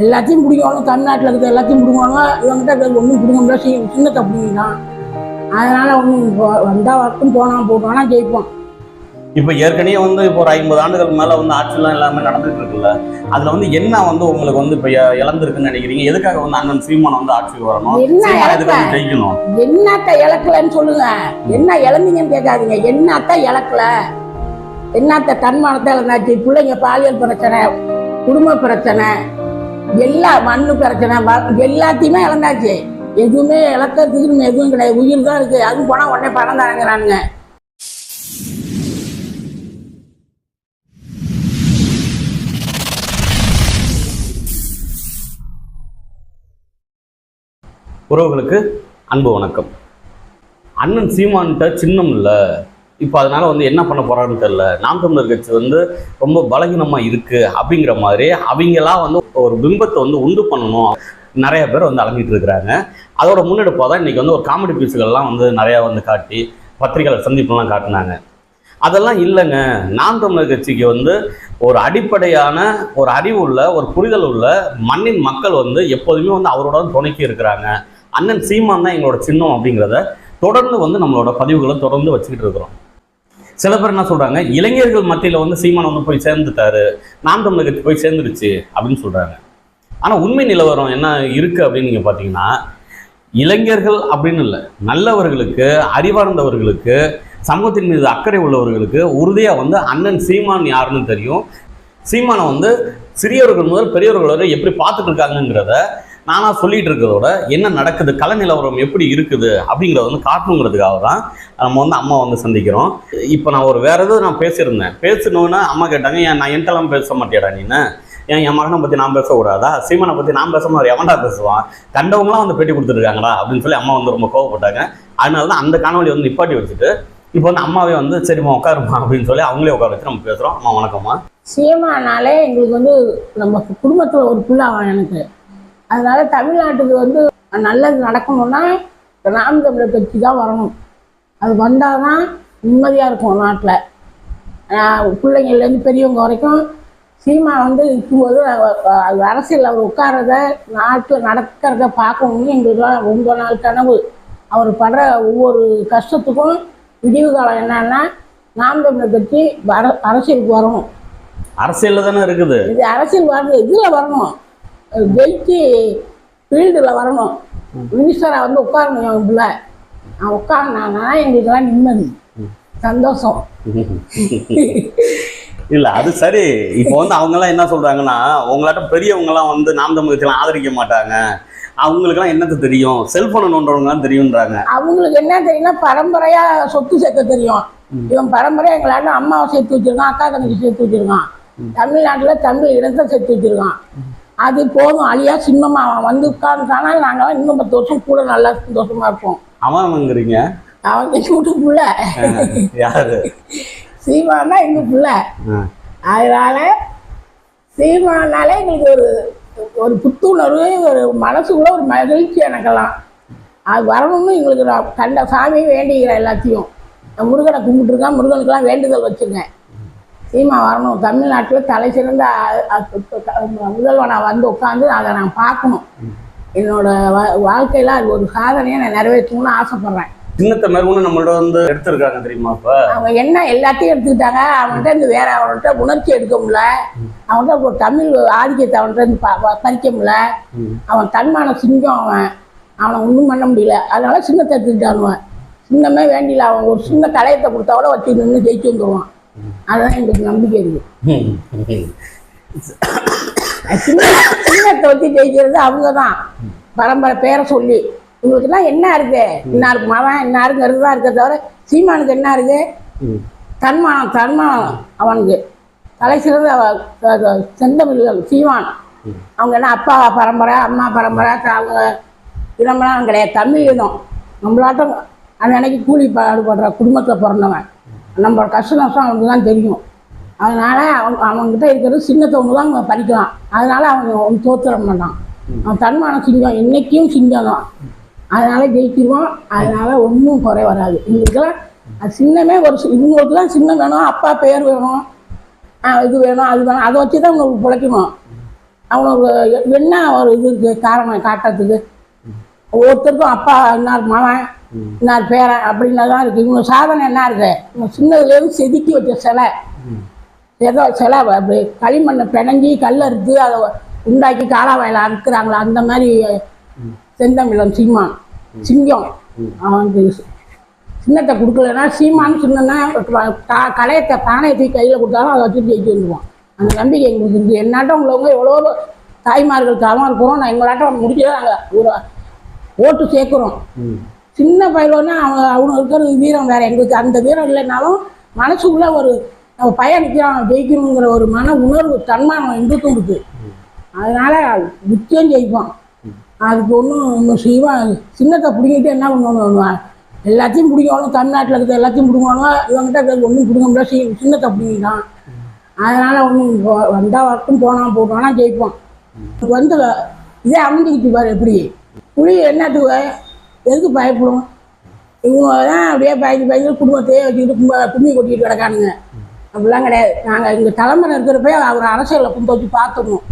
எல்லாத்தையும் பிடிக்கணும் தமிழ்நாட்டில் இருக்கிற எல்லாத்தையும் பிடிக்கணும் இவங்ககிட்ட ஒன்றும் பிடிக்க முடியாது சி- சின்னத்தை பிடிக்கலாம் அதனால் ஒன்றும் வந்தால் வரட்டும் போனால் போட்டோம்னா ஜெயிப்போம். இப்போ ஏற்கனவே வந்து இப்போ ஒரு ஐம்பது ஆண்டுகள் மேல வந்து ஆட்சிலாம் எல்லாமே நடந்துட்டு இருக்குல்ல. அதுல வந்து என்ன வந்து உங்களுக்கு வந்து இப்போ இழந்திருக்குன்னு நினைக்கிறீங்க? எதுக்காக வந்து அண்ணன் சீமான் வந்து ஆட்சிக்கு வரணும்? என்ன சீமான் எதுக்கு இழக்க? வந்து ஜெயிக்கணும்? என்னத்த இழக்கலன்னு சொல்லுங்க. என்ன இழந்தீங்கன்னு கேட்காதீங்க. என்னத்த இழக்கல? என்னத்த தன்மானத்தை இழந்தாச்சு? பிள்ளைங்க பாலியல் பிரச்சனை குடும்ப பிரச்சனை எல்லா மண்ணு பிரச்சனை எல்லாத்தையுமே இழந்தாச்சு. எதுவுமே இழக்கிறதுக்கு எதுவும் கிடையாது. உயிர் தான் இருக்கு. அதுவும் போனால் உடனே பணம் தரங்கிறானுங்க. உறவுகளுக்கு அன்பு வணக்கம். அண்ணன் சீமான்கிட்ட சின்னம் இல்லை. இப்போ அதனால் வந்து என்ன பண்ண போகிறாங்கன்னு தெரில நாம் தமிழர் கட்சி வந்து ரொம்ப பலகீனமாக இருக்குது அப்படிங்கிற மாதிரி அவங்களாம் வந்து ஒரு பிம்பத்தை வந்து உண்டு பண்ணணும் நிறைய பேர் வந்து அலங்கிட்டு இருக்கிறாங்க. அதோட முன்னெடுப்பாக தான் இன்றைக்கி வந்து ஒரு காமெடி பீஸுகள்லாம் வந்து நிறையா வந்து காட்டி பத்திரிகையாளர் சந்திப்புலாம் காட்டினாங்க. அதெல்லாம் இல்லைங்க. நாம் தமிழர் கட்சிக்கு வந்து ஒரு அடிப்படையான ஒரு அறிவு உள்ள ஒரு புரிதல் உள்ள மண்ணின் மக்கள் வந்து எப்போதுமே வந்து அவரோட துணைக்கி இருக்கிறாங்க. அண்ணன் சீமான் தான் எங்களோட சின்னம் அப்படிங்கிறத தொடர்ந்து வந்து நம்மளோட பதிவுகளை தொடர்ந்து வச்சுக்கிட்டு இருக்கிறோம். சில பேர் என்ன சொல்றாங்க இளைஞர்கள் மத்தியில் வந்து சீமான் வந்து போய் சேர்ந்துட்டாரு நாம் தமிழர் கட்சி போய் சேர்ந்துருச்சு அப்படின்னு சொல்றாங்க. ஆனால் உண்மை நிலவரம் என்ன இருக்கு அப்படின்னு நீங்கள் பார்த்தீங்கன்னா இளைஞர்கள் அப்படின்னு இல்லை நல்லவர்களுக்கு அறிவார்ந்தவர்களுக்கு சமூகத்தின் மீது அக்கறை உள்ளவர்களுக்கு உறுதியாக வந்து அண்ணன் சீமான் யாருன்னு தெரியும். சீமானை வந்து சிறியவர்கள் முதல் பெரியவர்கள் வரை எப்படி பார்த்துட்டு இருக்காங்கங்கிறத நானாக சொல்லிட்டு இருக்கிறதோட என்ன நடக்குது கள நிலவரம் எப்படி இருக்குது அப்படிங்கிறத வந்து காட்டணுங்கிறதுக்காக தான் நம்ம வந்து அம்மா வந்து சந்திக்கிறோம். இப்போ நான் ஒரு வேறு எதுவும் நான் பேசியிருந்தேன். பேசணுன்னா அம்மா கேட்டாங்க ஏன் நான் என்கிட்டலாம் பேச மாட்டேடா நீன்னு ஏன் என் மகனை பற்றி நான் பேசக்கூடாதா? சீமனை பற்றி நான் பேசாம அவர் எவன்டா பேசுவான்? கண்டவங்களாம் வந்து பேட்டி கொடுத்துருக்காங்களா அப்படின்னு சொல்லி அம்மா வந்து ரொம்ப கோவப்பட்டாங்க. அதனால தான் அந்த காணொலி வந்து நிப்பாட்டி வச்சுட்டு இப்போ வந்து அம்மாவே வந்து சரிம்மா உட்காருமா அப்படின்னு சொல்லி அவங்களே உட்கார வச்சு நம்ம பேசுகிறோம் அம்மா வணக்கம்மா. சீமானாலே எங்களுக்கு வந்து நம்ம குடும்பத்தில் ஒரு பிள்ளை அவன் எனக்கு. அதனால தமிழ்நாட்டுக்கு வந்து நல்லது நடக்கணும்னா நாம் தமிழர் கட்சி தான் வரணும். அது வந்தால் தான் நிம்மதியாக இருக்கும் நாட்டில். பிள்ளைங்கள்லேருந்து பெரியவங்க வரைக்கும் சீமா வந்து இருக்கும்போது அது அரசியல் அவர் உட்காரத நாட்டில் நடக்கிறத பார்க்கணும்னு எங்களுக்கு ரொம்ப நாள் கனவு. அவர் படுற ஒவ்வொரு கஷ்டத்துக்கும் விடிவு காலம் என்னன்னா நாம் தமிழர் கட்சி வர அரசியலுக்கு வரணும். அரசியலில் தானே இருக்குது? இது அரசியல் வரணும் இதில் வரணும். ஜெயிச்சு ஃபீல்டில் வரணும். மினிஸ்டராக வந்து உட்காரணும் என் பிள்ளை. நான் உட்கார்னாங்கன்னா எங்களுக்கெல்லாம் நிம்மதி. சந்தோஷம். இல்ல அது சரி. இப்போ வந்து அவங்கெல்லாம் என்ன சொல்றாங்கன்னா உங்களாட்ட பெரியவங்கலாம் வந்து நாம் தமிழகத்தில் ஆதரிக்க மாட்டாங்க. அவங்களுக்குலாம் என்னது தெரியும்? செல்போனை நோண்டுறவங்க தெரியுன்றாங்க அவங்களுக்கு என்ன தெரியும்னா பரம்பரையாக சொத்து சேர்க்க தெரியும். இவன் பரம்பரையாக எங்களாட்ட அம்மாவை சேர்த்து வச்சிருக்கான் அக்கா தங்கச்சி சேர்த்து வச்சிருக்கான். தமிழ்நாட்டில் தமிழ் இடத்தை சேர்த்து வச்சிருக்கான். அது போதும் அழியா சின்னமாக அவன் வந்து உட்கார்ந்துட்டானா நாங்களாம் இன்னும் பத்து வருஷம் கூட நல்லா சந்தோஷமா இருப்போம். அவன்ங்கிறீங்க அவன் வீட்டு பிள்ளை யாரு? சீமானா எங்கள் பிள்ளை. அதனால சீமானாலே எங்களுக்கு ஒரு ஒரு புத்துணர்வு ஒரு மனசுக்குள்ள ஒரு மகிழ்ச்சி எனக்கெல்லாம். அது வரணும்னு எங்களுக்கு நான் கண்ட சாமியை வேண்டிக்கிறேன் எல்லாத்தையும். முருகனை கும்பிட்டுருக்கேன் முருகனுக்கெல்லாம் வேண்டுதல் வச்சுருக்கேன். சீமா வரணும். தமிழ்நாட்டில் தலை சிறந்த முதல்வனாக வந்து உட்காந்து அதை நான் பார்க்கணும். என்னோட வாழ்க்கையில அது ஒரு சாதனையை நான் நிறைவேற்றணும்னு ஆசைப்பட்றேன். சின்னத்தை மேற்கொண்டு நம்மள்ட்ட வந்து எடுத்திருக்காங்க தெரியுமா இப்ப? அவங்க என்ன எல்லாத்தையும் எடுத்துக்கிட்டாங்க. அவன்கிட்ட இருந்து வேற அவன்கிட்ட உணர்ச்சி எடுக்க முடியல. அவன்கிட்ட ஒரு தமிழ் ஆதிக்கத்தை அவன்கிட்ட இருந்து பறிக்க முடியல. அவன் தன்மான சிங்கம் அவன். அவனை ஒன்றும் பண்ண முடியல. அதனால சின்னத்தை எடுத்துக்கிட்டானுவன். சின்னமே வேண்டியில அவன் ஒரு சின்ன கலையத்தை கொடுத்தா கூட வச்சு நின்று ஜெயிச்சு வந்துடுவான் அதுதான் எங்களுக்கு நம்பிக்கை இருக்கு சின்ன வச்சு ஜெயிக்கிறது அவங்க தான் பரம்பரை பேரை சொல்லி. இவங்களுக்குலாம் என்ன இருக்கு? இன்னாருக்கு மகன் இன்னாருங்கிறது தான் இருக்க தவிர சீமானுக்கு என்ன இருக்கு. தன்மானம் தன்மானம் அவனுக்கு. தலை சிறந்த செந்தமிழ்கள் சீமான். அவங்க என்ன அப்பா பரம்பரை அம்மா பரம்பரை அவங்க இனமெல்லாம் கிடையாது. தமிழ் இனம் நம்மளாட்டம் அன்னைக்கு கூலி பாடுபடுற குடும்பத்தில் பிறந்தவன். நம்ம கஷ்ட நஷ்டம் அவனுக்கு தான் தெரியும். அதனால் அவன் அவன்கிட்ட இருக்கிறது சிங்கத்தவங்க தான் அவங்க பறிக்கலாம் அதனால் அவன் ஒன்று தோத்துற மாட்டான். அவன் தன்மான சிங்கம் இன்னைக்கும் சிங்கம் தான். அதனால் ஜெயிச்சிருவான். அதனால் ஒன்றும் குறை வராது. இவங்களுக்குலாம் அது சின்னமே ஒரு இவங்களுக்கு தான் சின்னம் வேணும் அப்பா பேர் வேணும் இது வேணும் அது வேணும் அதை வச்சு தான் உங்களுக்கு பிழைக்கணும். அவனுக்கு என்ன ஒரு இது இருக்குது காரணம் காட்டுறதுக்கு? ஒவ்வொருத்தருக்கும் அப்பா என்ன மகன் நான் பேரன் அப்படின்னு தான் இருக்குது இவங்க சாதனை என்ன இருக்கு? இவங்க சின்னதுலேருந்து செதுக்கி வச்ச சிலை. ஏதோ சிலை அப்படி களிமண்ணை பிணைஞ்சி கல் அறுத்து அதை உண்டாக்கி காலாவாயில் அறுக்குறாங்களா அந்த மாதிரி செந்தமிழம் சீமான். சிங்கம். அவனுக்கு சின்னத்தை கொடுக்கலன்னா சீமான்னு சின்னன்னா கலையத்தை பானையை தூக்கி கையில் கொடுத்தாலும் அதை வச்சுட்டு ஜெயிச்சு வந்துடுவான் அந்த நம்பிக்கை எங்களுக்கு இருக்குது என்னாட்டம் உள்ளவங்க எவ்வளோ தாய்மார்கள் தவம் இருக்கிறோம் நான் எங்களாட்டம் முடிக்கல நாங்கள் ஒரு ஓட்டு சேர்க்குறோம். ம். சின்ன பயலோன்னா அவன் அவனுக்கு இருக்கிற வீரம் வேற. எங்களுக்கு அந்த வீரம் இல்லைனாலும் மனசுக்குள்ள ஒரு நம்ம பையன் நிற்கிறான் ஜெயிக்கணுங்கிற ஒரு மன உணர்வு தன்மானம் எங்களுக்கும் இருக்கு. அதனால நிச்சயம் ஜெயிப்பான் அதுக்கு ஒன்றும் இன்னும் செய்வான் சின்னத்தை பிடிங்கிட்டு என்ன பண்ணணும்? எல்லாத்தையும் பிடிக்கணும் தமிழ்நாட்டில் இருக்கிற எல்லாத்தையும் பிடிக்கணும் இவங்ககிட்ட இருக்கிறது ஒன்றும் பிடிக்க முடியாது சின்னத்தை பிடிங்கிட்டான். அதனால ஒன்றும் வந்தால் வரட்டும் போனால் போட்டோம்னா ஜெயிப்போம். வந்து இதே அமைஞ்சிக்கிட்டு பாரு எப்படி புளி என்னத்துக்கு எதுக்கு பயப்படும் இவங்க தான் அப்படியே பயந்து பயந்து குடும்பத்தையே வச்சுக்கிட்டு கும்ப கும்மி கொட்டிட்டு கிடக்கானுங்க. அப்படிலாம் கிடையாது. நாங்கள் இங்கே தலைமுறை இருக்கிறப்ப அவர் அரசியலில் வச்சு பார்த்துக்கணும்.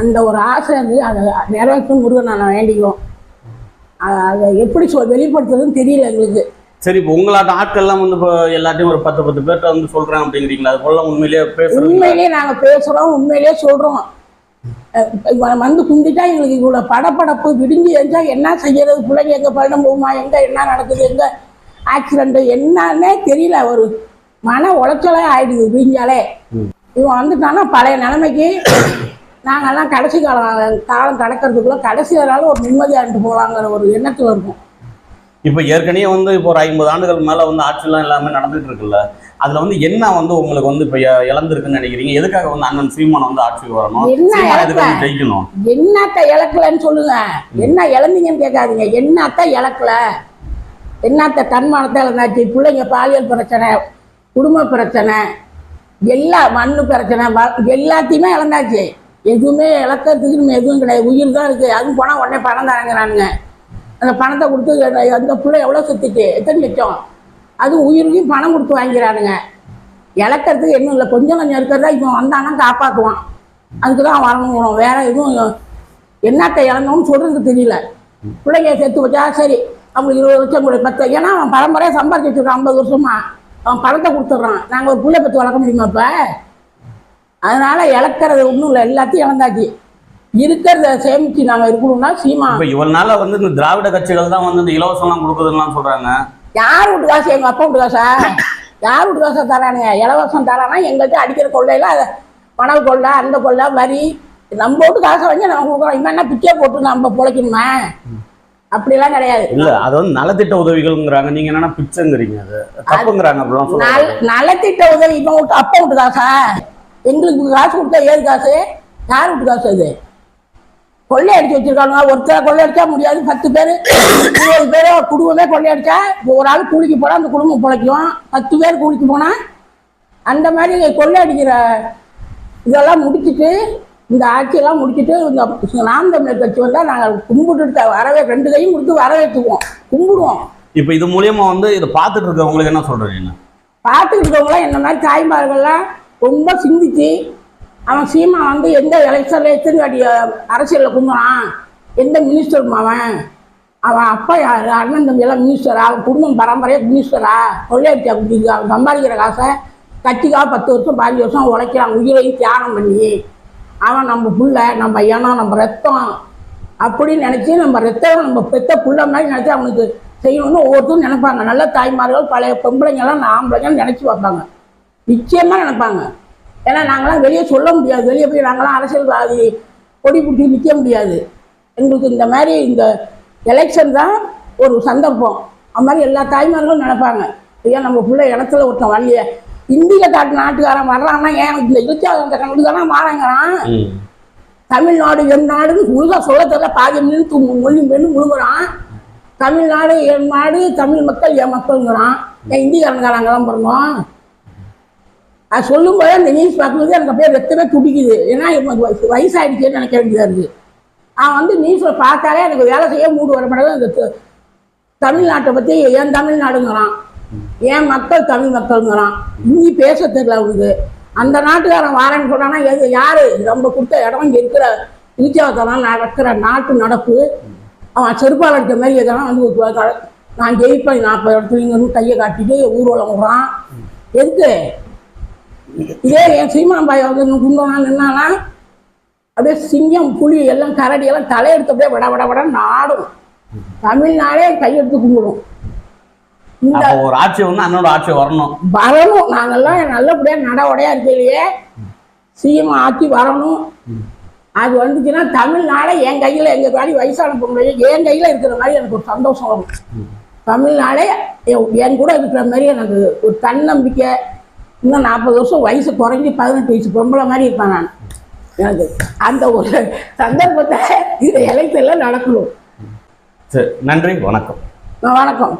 அந்த ஒரு ஆசை வந்து அதை நிறைவேற்றும் முருகன் நான் வேண்டிக்கிறோம். அதை எப்படி சொல் வெளிப்படுத்துறதுன்னு தெரியல எங்களுக்கு. சரி இப்போ உங்களாட்ட ஆட்கள்லாம் வந்து இப்போ எல்லாத்தையும் ஒரு பத்து பத்து பேர்ட்ட வந்து சொல்றேன் அப்படிங்கிறீங்களா? அது போல உண்மையிலேயே பேசுறீங்க உண்மையிலேயே நாங்கள் பேசுகிறோம் உண்மையிலேயே சொல்கிறோம் வந்து குந்திட்டா எங்களுக்கு இவ்வளோ படப்படப்பு விடிஞ்சு எழுந்தா என்ன செய்யறது? பிள்ளைங்க எங்கே பள்ளம் போகுமா? எங்கே என்ன நடக்குது? எங்கே ஆக்சிடென்ட்டு என்னன்னே தெரியல. ஒரு மன உளைச்சலே ஆயிடுது விடிஞ்சாலே. இவன் வந்துட்டான்னா பழைய நிலைமைக்கு நாங்கெல்லாம் கடைசி காலம் காலம் கடக்கிறதுக்குள்ள கடைசி நாள் ஒரு நிம்மதியாக இருந்து போகலாங்கிற ஒரு எண்ணத்தில் இருக்கும். இப்போ ஏற்கனவே வந்து இப்போ ஒரு ஐம்பது ஆண்டுகள் மேல வந்து ஆட்சிலாம் எல்லாமே நடந்துட்டு இருக்குல்ல? அதுல வந்து என்ன வந்து உங்களுக்கு வந்து இப்போ இழந்திருக்குன்னு நினைக்கிறீங்க? எதுக்காக வந்து அண்ணன் சீமான் வந்து ஆட்சிக்கு வரணும்? என்ன சீமான் எதுக்கு? வந்து ஜெயிக்கணும்? என்னத்த இழக்கலன்னு சொல்லுங்க. என்ன இழந்தீங்கன்னு கேட்காதீங்க. என்னத்த இழக்கல? என்னத்த தன்மானத்தை இழந்தாச்சு? பிள்ளைங்க பாலியல் பிரச்சனை குடும்ப பிரச்சனை எல்லா மண்ணு பிரச்சனை எல்லாத்தையுமே இழந்தாச்சு. எதுவுமே இழக்கிறதுக்கு எதுவும் கிடையாது. உயிர் தான் இருக்குது அதுவும் போனால் உடனே பணம் தரங்கிறானுங்க. அந்த பணத்தை கொடுத்து அந்த பிள்ளை எவ்வளோ சுத்திட்டு எத்தனை லட்சம்? அது உயிருக்கும் பணம் கொடுத்து வாங்கிறானுங்க இழக்கிறதுக்கு என்ன இல்லை கொஞ்சம் கொஞ்சம் இருக்கிறதா இப்போ வந்தானா காப்பாற்றுவான். அதுக்கு தான் வரணும் வேற எதுவும் என்னத்தை இழந்தோம்னு சொல்கிறது தெரியல. பிள்ளைங்க செத்து வச்சா சரி. அவங்களுக்கு இருபது வருஷம் கூட பத்து. ஏன்னா அவன் பரம்பரையாக சம்பாதிச்சு வச்சுருக்கான் ஐம்பது வருஷமா. அவன் பணத்தை கொடுத்துட்றான். நாங்கள் ஒரு பிள்ளை பற்றி வளர்க்க முடியுமா இப்போ? அதனால இழக்கிறது ஒன்றும் இல்லை. எல்லாத்தையும் இழந்தாச்சு. இருக்கிறத சேமிச்சு நாங்கள் இருக்கணும்னா சீமா இப்போ இவ்வளவு நாளில் வந்து இந்த திராவிட கட்சிகள் தான் வந்து இந்த இலவசம்லாம் கொடுக்குதுலாம் சொல்றாங்க. யார் வீட்டு காசு எங்கள் அப்பா வீட்டு காசா யார் வீட்டு காசை தரானுங்க? இலவசம் தரானா? எங்கள்கிட்ட அடிக்கிற கொள்ளையில அதை பணம் கொள்ளை அந்த கொள்ளை வரி நம்ம வீட்டு காசை வாங்கி நம்ம கொடுக்குறோம். இவன் என்ன பிச்சை போட்டு நம்ம பிழைக்கணுமா? அப்படிலாம் கிடையாது. இல்ல அது வந்து நலத்திட்ட உதவிகள்ங்கிறாங்க. நீங்க என்னன்னா பிச்சைங்கிறீங்க அது. தப்புங்கிறாங்க அப்படிலாம் நலத்திட்ட உதவி இவன் விட்டு அப்பா விட்டு காசா எங்களுக்கு காசு கொடுத்தா ஏது காசு? யார் விட்டு காசு அது கொள்ளை அடிச்சு வச்சிருக்காங்க ஒருத்தரை கொள்ளை அடிச்சா முடியாது. பத்து பேர் இருபது பேர் குடும்பமே கொள்ளை அடிச்சா இப்போ ஒரு ஆள் கூலிக்கு போனால் அந்த குடும்பம் பிழைக்கும். பத்து பேர் கூலிக்கு போனால் அந்த மாதிரி கொள்ளை அடிக்கிற இதெல்லாம் முடிச்சிட்டு இந்த ஆட்சியெல்லாம் முடிச்சிட்டு இந்த நாம் தமிழர் கட்சி வந்தால் நாங்கள் கும்பிட்டுட்டு வரவே ரெண்டு கையும் கொடுத்து வரவேற்றுக்குவோம் கும்பிடுவோம். இப்போ இது மூலியமா வந்து இதை பார்த்துட்டு இருக்கவங்களுக்கு என்ன சொல்றீங்க? பார்த்துக்கிட்டு இருக்கவங்களாம் என்ன மாதிரி தாய்மார்கள்லாம் ரொம்ப சிந்திச்சு அவன் சீமா வந்து எந்த எலெக்ஷனில் எத்தனை அரசியலில் கும்பிடான் எந்த மினிஸ்டர் அவன்? அவன் அப்பா யார்? அண்ணன் தம்பி எல்லாம் மினிஸ்டரா அவன் குடும்பம் பரம்பரையாக மினிஸ்டரா கொள்ளையடிச்சா குடிக்கு அவன் சம்பாதிக்கிற காசை கட்சிக்காக பத்து வருஷம் பாஞ்சு வருஷம் உழைக்கிறான். உயிரையும் தியானம் பண்ணி. அவன் நம்ம புள்ள நம்ம இனம் நம்ம ரத்தம். அப்படின்னு நினச்சி நம்ம ரத்தம் நம்ம பெத்த புள்ள மாதிரி நினச்சி அவனுக்கு செய்யணும்னு ஒவ்வொருத்தரும் நினைப்பாங்க. நல்ல தாய்மார்கள் பழைய பொம்பளைங்கெல்லாம் ஆம்பளைங்கன்னு நினச்சி பார்ப்பாங்க. நிச்சயமாக நினைப்பாங்க. ஏன்னா நாங்களாம் வெளியே சொல்ல முடியாது. வெளியே போய் நாங்களாம் அரசியல்வாதி கொடி பிடிச்சி நிற்க முடியாது. எங்களுக்கு இந்த மாதிரி இந்த எலெக்ஷன் தான் ஒரு சந்தர்ப்பம். அது மாதிரி எல்லா தாய்மார்களும் நினைப்பாங்க. ஐயா நம்ம பிள்ளை இடத்துல ஒருத்தன் வரலையே. இந்தியில் காட்டு நாட்டுக்காரன் வர்றான்னா ஏன் இந்த இழுச்சாத கணக்கு தானே மாறங்கிறான்? தமிழ்நாடு என் நாடுன்னு முழுதாக சொல்ல தெரியல. பாதி நின்று மொழி மென்னு முழுங்குறான். தமிழ்நாடு என் நாடு தமிழ் மக்கள் என் மக்கள்ங்கிறான். என் இந்திக்காரன்காரங்களாம் பிறந்தோம் அது சொல்லும்போது அந்த நியூஸ் பார்க்கும்போது எனக்கு அப்படியே ரத்தமே துடிக்குது. ஏன்னா எனக்கு வயசு- வயசாயிடுச்சேன்னு நினைக்க வேண்டியதாக இருக்குது அவன் வந்து நியூஸில் பார்த்தாலே எனக்கு வேலை செய்ய மூடு வர மாட்டேங்குது. இந்த தமிழ்நாட்டை பற்றி ஏன் தமிழ்நாடுங்கிறான். ஏன் மக்கள் தமிழ் மக்கள்ங்கிறான். இந்தி பேச தெரியல அவனுக்கு. அந்த நாட்டுக்காரன் வாரேன்னு சொன்னான்னா எது யார்? ரொம்ப கொடுத்த இடம் இங்கே இருக்கிற இழிச்சாவத்தெல்லாம் நடக்கிற நாட்டு நடப்பு. அவன் செருப்பால் அடித்த மாதிரி எதெல்லாம் வந்து நான் ஜெயிப்பேன் நாற்பது இடத்துல இங்கே கையை காட்டிட்டு ஊர்வலம் விடுறான். எதுக்கு? இதே என் சீமான் பாய் வந்து குண்டோனா நின்னானா அப்படியே சிங்கம் புலி எல்லாம் கரடி எல்லாம் தலையெடுத்து அப்படியே விட விட விட நாடும். தமிழ்நாடே கையெடுத்து கும்பிடும். இந்த ஒரு ஆட்சி வந்து அண்ணனோட ஆட்சி வரணும். வரணும். நாங்கெல்லாம் நல்லபடியாக நடவடையாக இருக்கையிலேயே சிஎம் ஆட்சி வரணும். அது வந்துச்சுன்னா தமிழ்நாடே என் கையில் எங்கள் காடி வயசான பொம்பளை என் கையில் இருக்கிற மாதிரி எனக்கு ஒரு சந்தோஷம் வரும். தமிழ்நாடே என் கூட இருக்கிற மாதிரி எனக்கு ஒரு தன்னம்பிக்கை இன்னும் நாற்பது வருஷம் வயசு குறைஞ்சி பதினெட்டு வயசு பொம்பளை மாதிரி இருப்பேன் நான். எனக்கு அந்த ஒரு சந்தர்ப்பத்தை இந்த எலெக்ஷனில் நடக்கணும். சரி நன்றி வணக்கம். வணக்கம்.